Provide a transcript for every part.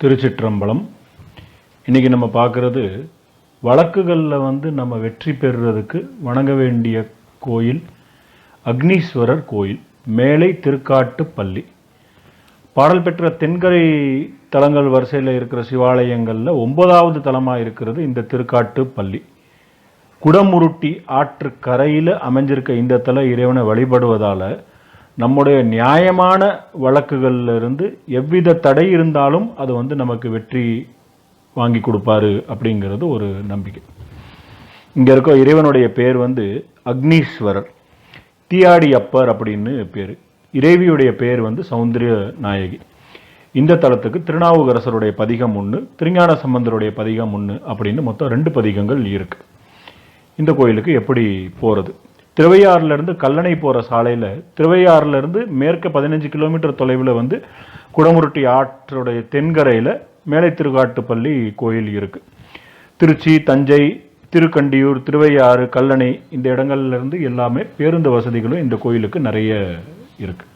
திருச்சிற்றம்பலம். இன்றைக்கி நம்ம பார்க்குறது வழக்குகளில் வந்து நம்ம வெற்றி பெறுறதுக்கு வணங்க வேண்டிய கோயில் அக்னீஸ்வரர் கோயில் மேலை திருக்காட்டு பள்ளி. பாடல் பெற்ற தென்கரை தலங்கள் வரிசையில் இருக்கிற சிவாலயங்களில் ஒன்பதாவது தலமாக இருக்கிறது இந்த திருக்காட்டு பள்ளி. குடமுருட்டி ஆற்று கரையில் அமைஞ்சிருக்க இந்த தல இறைவனை வழிபடுவதால் நம்முடைய நியாயமான வழக்குகளில் இருந்து எவ்வித தடை இருந்தாலும் அது வந்து நமக்கு வெற்றி வாங்கி கொடுப்பாரு அப்படிங்கிறது ஒரு நம்பிக்கை. இங்கே இருக்க இறைவனுடைய பேர் வந்து அக்னீஸ்வரர். தீயாடி அப்பர் அப்படின்னு பேர். இறைவியுடைய பேர் வந்து சௌந்தரிய நாயகி. இந்த தலத்துக்கு திருநாவுக்கரசருடைய பதிகம் ஒன்று திருஞான சம்பந்தருடைய பதிகம் ஒன்று அப்படின்னு மொத்தம் ரெண்டு பதிகங்கள் இருக்குது இந்த கோயிலுக்கு எப்படி போகிறது திருவையாறுலேருந்து கல்லணை போகிற சாலையில் திருவையாறுலேருந்து மேற்கு பதினஞ்சு கிலோமீட்டர் தொலைவில் வந்து குடமுருட்டி ஆற்றுடைய தென்கரையில் மேலை திருக்காட்டுப்பள்ளி கோயில் இருக்குது திருச்சி தஞ்சை திருக்கண்டியூர் திருவையாறு கல்லணை இந்த இடங்கள்லேருந்து எல்லாமே பேருந்து வசதிகளும் இந்த கோயிலுக்கு நிறைய இருக்குது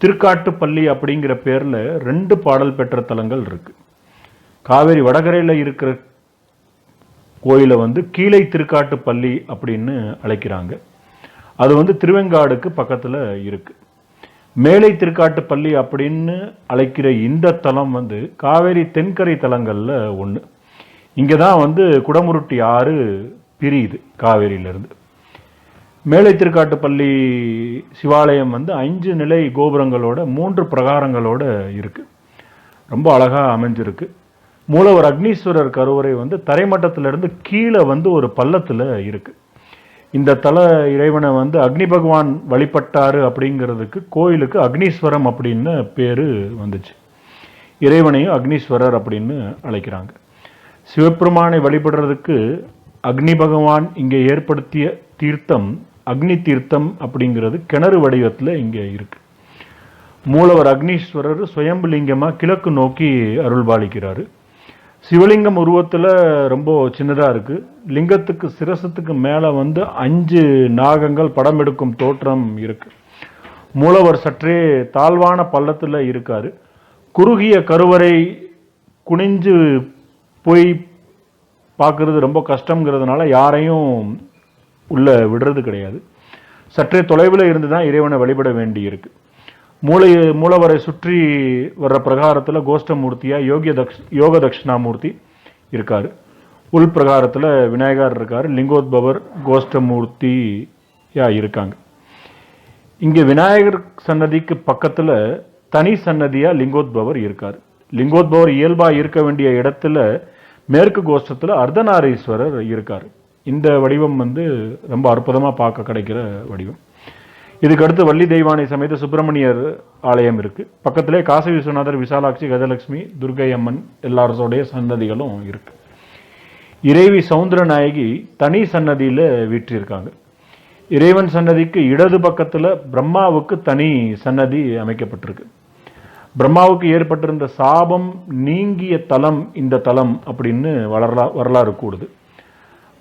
திருக்காட்டுப்பள்ளி அப்படிங்கிற பேரில் ரெண்டு பாடல் பெற்ற தலங்கள் இருக்குது காவேரி வடகரையில் இருக்கிற கோயிலை வந்து கீழை திருக்காட்டு பள்ளி அப்படின்னு அழைக்கிறாங்க. அது வந்து திருவெங்காடுக்கு பக்கத்தில் இருக்குது மேலை திருக்காட்டு பள்ளி அப்படின்னு அழைக்கிற இந்த தலம் வந்து காவேரி தென்கரை தலங்களில் ஒன்று இங்கே தான் வந்து குடமுருட்டி ஆறு பிரியுது காவேரியிலேருந்து. மேலை திருக்காட்டு பள்ளி சிவாலயம் வந்து அஞ்சு நிலை கோபுரங்களோட மூன்று பிரகாரங்களோட இருக்குது ரொம்ப அழகாக அமைஞ்சிருக்கு. மூலவர் அக்னீஸ்வரர் கருவறை வந்து தரைமட்டத்திலிருந்து கீழே வந்து ஒரு பள்ளத்தில் இருக்குது இந்த தல இறைவனை வந்து அக்னி பகவான் வழிபட்டாரு அப்படிங்கிறதுக்கு கோயிலுக்கு அக்னீஸ்வரம் அப்படின்னு பேர் வந்துச்சு. இறைவனையும் அக்னீஸ்வரர் அப்படின்னு அழைக்கிறாங்க. சிவபெருமானை வழிபடுறதுக்கு அக்னி பகவான் இங்கே ஏற்படுத்திய தீர்த்தம் அக்னி தீர்த்தம் அப்படிங்கிறது கிணறு வடிவத்தில் இங்கே இருக்கு. மூலவர் அக்னீஸ்வரர் சுயம்புலிங்கமாக கிழக்கு நோக்கி அருள்பாலிக்கிறாரு. சிவலிங்கம் உருவத்தில் ரொம்ப சின்னதாக இருக்குது லிங்கத்துக்கு சிரசத்துக்கு மேலே வந்து அஞ்சு நாகங்கள் படம் எடுக்கும் தோற்றம் இருக்குது மூலவர் சற்றே தாழ்வான பள்ளத்தில் இருக்கார். குறுகிய கருவறை குனிஞ்சு போய் பார்க்குறது ரொம்ப கஷ்டங்கிறதுனால யாரையும் உள்ளே விடுறது கிடையாது. சற்றே தொலைவில் இருந்து தான் இறைவனை வழிபட வேண்டியிருக்கு. மூளை மூலவரை சுற்றி வர்ற பிரகாரத்தில் கோஷ்டமூர்த்தியாக யோகிய தக்ஷ் யோக தட்சிணாமூர்த்தி இருக்கார். உள் பிரகாரத்தில் விநாயகர் இருக்கார் லிங்கோத்பவர் கோஷ்டமூர்த்தியாக இருக்காங்க. இங்கே விநாயகர் சன்னதிக்கு பக்கத்தில் தனி சன்னதியாக லிங்கோத்பவர் இருக்கார். லிங்கோத்பவர் இயல்பாக இருக்க வேண்டிய இடத்துல மேற்கு கோஷ்டத்தில் அர்த்தநாரீஸ்வரர் இருக்கார். இந்த வடிவம் வந்து ரொம்ப அற்புதமாக பார்க்க கிடைக்கிற வடிவம். இதுக்கடுத்து வள்ளி தெய்வானை சமேத சுப்பிரமணியர் ஆலயம் இருக்குது பக்கத்திலே காசி விஸ்வநாதர் விசாலாட்சி கஜலட்சுமி துர்கை அம்மன் எல்லாரோடைய சன்னதிகளும் இருக்குது இறைவி சவுந்தர நாயகி தனி சன்னதியில் வீற்றிருக்காங்க. இறைவன் சன்னதிக்கு இடது பக்கத்தில் பிரம்மாவுக்கு தனி சன்னதி அமைக்கப்பட்டிருக்கு. பிரம்மாவுக்கு ஏற்பட்டிருந்த சாபம் நீங்கிய தலம் இந்த தலம் அப்படின்னு வரலா வரலாறு கூடுது.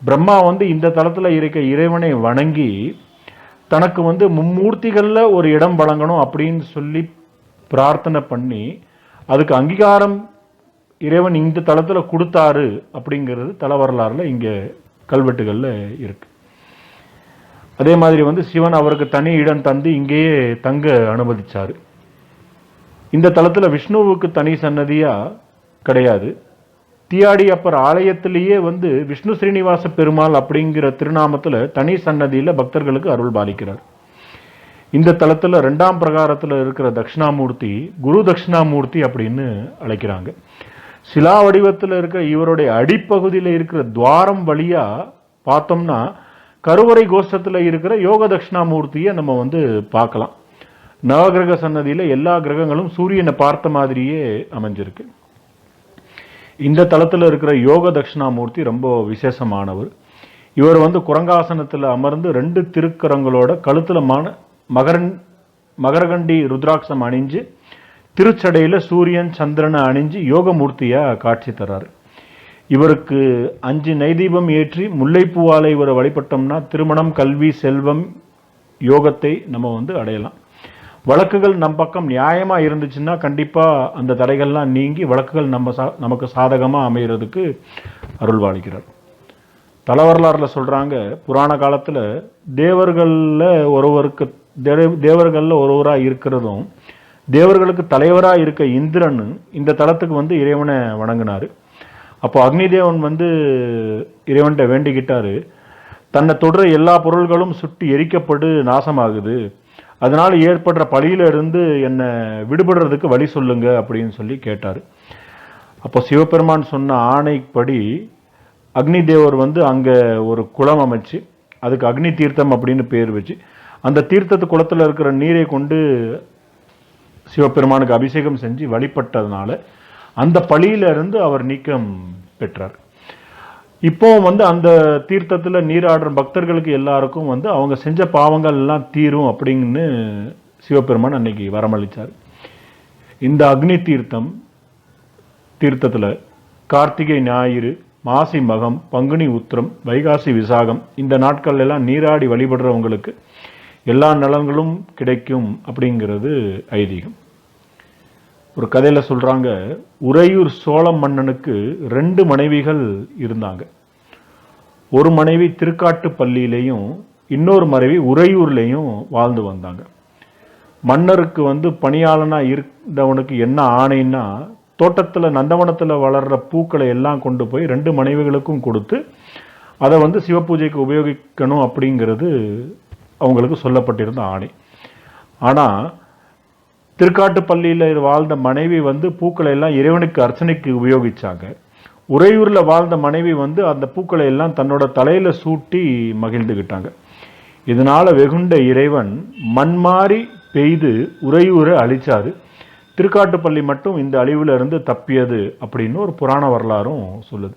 பிரம்மா வந்து இந்த தலத்தில் இருக்க இறைவனை வணங்கி தனக்கு வந்து மும்மூர்த்திகளில் ஒரு இடம் வழங்கணும் அப்படின்னு சொல்லி பிரார்த்தனை பண்ணி அதுக்கு அங்கீகாரம் இறைவன் இந்த தளத்தில் கொடுத்தாரு அப்படிங்கிறது தல வரலாறுல இங்கே கல்வெட்டுகளில் இருக்கு. அதே மாதிரி வந்து சிவன் அவருக்கு தனி இடம் தந்து இங்கேயே தங்க அனுமதிச்சார். இந்த தளத்தில் விஷ்ணுவுக்கு தனி சன்னதியாக கிடையாது. தியாடி அப்பர் ஆலயத்திலேயே வந்து விஷ்ணு ஸ்ரீனிவாச பெருமாள் அப்படிங்கிற திருநாமத்தில் தனி சன்னதியில் பக்தர்களுக்கு அருள் பாலிக்கிறார். இந்த தளத்தில் ரெண்டாம் பிரகாரத்தில் இருக்கிற தட்சிணாமூர்த்தி குரு தட்சிணாமூர்த்தி அப்படின்னு அழைக்கிறாங்க. சிலா வடிவத்தில் இருக்கிற இவருடைய அடிப்பகுதியில் இருக்கிற துவாரம் வழியாக பார்த்தோம்னா கருவறை கோஷ்டத்தில் இருக்கிற யோக தட்சிணாமூர்த்தியை நம்ம வந்து பார்க்கலாம். நவகிரக சன்னதியில் எல்லா கிரகங்களும் சூரியனை பார்த்த மாதிரியே அமைஞ்சிருக்கு. இந்த தளத்தில் இருக்கிற யோக தட்சிணாமூர்த்தி ரொம்ப விசேஷமானவர். இவர் வந்து குரங்காசனத்தில் அமர்ந்து ரெண்டு திருக்கரங்களோட கழுத்தில் மான மகரன் மகரகண்டி ருத்ராட்சம் அணிஞ்சு திருச்சடையில் சூரியன் சந்திரனை அணிஞ்சு யோகமூர்த்தியாக காட்சி தராரு. இவருக்கு அஞ்சு நைதீபம் ஏற்றி முல்லைப்பூவாலை இவரை வழிபட்டோம்னா திருமணம் கல்வி செல்வம் யோகத்தை நம்ம வந்து அடையலாம். வழக்குகள் நம் பக்கம் நியாயமாக இருந்துச்சுன்னா கண்டிப்பாக அந்த தடைகள்லாம் நீங்கி வழக்குகள் நம்ம சா- நமக்கு சாதகமாக அமைகிறதுக்கு அருள்வாளிக்கிறார் தல வரலாறில் சொல்கிறாங்க புராண காலத்தில் தேவர்களில் ஒருவருக்கு தேவ- ஒருவராக இருக்கிறதும் தேவர்களுக்கு தலைவராக இருக்க இந்திரன் இந்த தளத்துக்கு வந்து இறைவனை வணங்கினார். அப்போ அக்னி தேவன் வந்து இறைவன்கிட்ட வேண்டிக்கிட்டார். தன்னை தொடர எல்லா பொருள்களும் சுட்டி எரிக்கப்பட்டு நாசமாகுது. அதனால் ஏற்படுற பழியிலிருந்து என்னை விடுபடுறதுக்கு வழி சொல்லுங்க அப்படின்னு சொல்லி கேட்டார். அப்போ சிவபெருமான் சொன்ன ஆணைப்படி அக்னி தேவர் வந்து அங்கே ஒரு குளம் அமைச்சு அதுக்கு அக்னி தீர்த்தம் அப்படின்னு பேர் வச்சு அந்த தீர்த்தத்து குளத்தில் இருக்கிற நீரை கொண்டு சிவபெருமானுக்கு அபிஷேகம் செஞ்சு வழிபட்டதுனால அந்த பழியிலிருந்து அவர் நீக்கம் பெற்றார். இப்போ வந்து அந்த தீர்த்தத்தில் நீராடுற பக்தர்களுக்கு எல்லாருக்கும் வந்து அவங்க செஞ்ச பாவங்கள் எல்லாம் தீரும் அப்படின்னு சிவபெருமான் அன்னைக்கு வரமளித்தார் இந்த அக்னி தீர்த்தம் தீர்த்தத்தில் கார்த்திகை ஞாயிறு மாசி மகம் பங்குனி உத்திரம் வைகாசி விசாகம் இந்த நாட்கள் எல்லாம் நீராடி வழிபடுறவங்களுக்கு எல்லா நலங்களும் கிடைக்கும் அப்படிங்கிறது ஐதீகம். ஒரு கதையில் சொல்கிறாங்க உறையூர் சோழ மன்னனுக்கு ரெண்டு மனைவிகள் இருந்தாங்க. ஒரு மனைவி திருக்காட்டுப்பள்ளியிலையும் இன்னொரு மனைவி உறையூர்லேயும் வாழ்ந்து வந்தாங்க. மன்னருக்கு வந்து பணியாளனாக இருந்தவனுக்கு என்ன ஆணைன்னா தோட்டத்தில் நந்தவனத்தில் வளர்கிற பூக்களை எல்லாம் கொண்டு போய் ரெண்டு மனைவிகளுக்கும் கொடுத்து அதை வந்து சிவபூஜைக்கு உபயோகிக்கணும் அப்படிங்கிறது அவங்களுக்கு சொல்லப்பட்டிருந்த ஆணை. ஆனால் திருக்காட்டுப்பள்ளியில் வாழ்ந்த மனைவி வந்து பூக்களை எல்லாம் இறைவனுக்கு அர்ச்சனைக்கு உபயோகித்தாங்க உறையூரில் வாழ்ந்த மனைவி வந்து அந்த பூக்களை எல்லாம் தன்னோட தலையில் சூட்டி மகிழ்ந்துக்கிட்டாங்க இதனால் வெகுண்ட இறைவன் மண்மாறி பெய்து உறையூரை அழிச்சாரு. திருக்காட்டுப்பள்ளி மட்டும் இந்த அழிவிலிருந்து தப்பியது அப்படின்னு ஒரு புராண வரலாறும் சொல்லுது.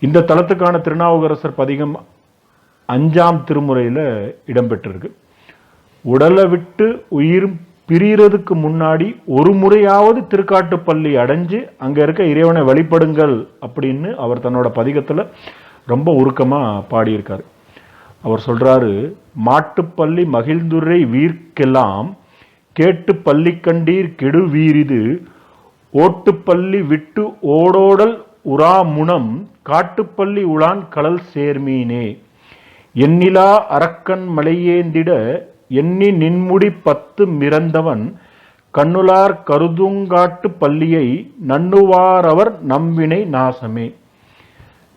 இந்த தலத்துக்கான திருநாவுக்கரசர் பதிகம் அஞ்சாம் திருமுறையில் இடம்பெற்றிருக்கு. உடலை விட்டு உயிர் பிரியறதுக்கு முன்னாடி ஒரு முறையாவது திருக்காட்டுப்பள்ளி அடைஞ்சு அங்கே இருக்க இறைவனை வழிபடுங்கள் அப்படின்னு அவர் தன்னோட பதிகத்தில் ரொம்ப உருக்கமாக பாடியிருக்காரு. அவர் சொல்கிறாரு மாட்டுப்பள்ளி மகிழ்ந்துரை வீர்க்கெல்லாம் கேட்டு பள்ளி கண்டீர் கெடு வீரிது ஓட்டுப்பள்ளி விட்டு ஓடோடல் உராமுனம் காட்டுப்பள்ளி உளான் கடல் சேர்மீனே எண்ணிலா அரக்கன் மலையேந்திட எண்ணி நின்முடி பத்து மிரந்தவன் கண்ணுளார் கருதுங்காட்டு பள்ளியை நண்ணுவாரவர் நம்பினை நாசமே.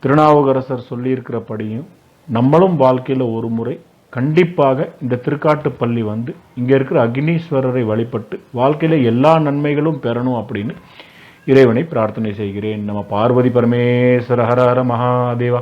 திருநாவுக்கரசர் சொல்லியிருக்கிறபடியும் நம்மளும் வாழ்க்கையில் ஒரு முறை கண்டிப்பாக இந்த திருக்காட்டுப்பள்ளி வந்து இங்கே இருக்கிற அக்னீஸ்வரரை வழிபட்டு வாழ்க்கையில் எல்லா நன்மைகளும் பெறணும் அப்படின்னு இறைவனை பிரார்த்தனை செய்கிறேன். நம்ம பார்வதி பரமேஸ்வர ஹர ஹர மகாதேவா.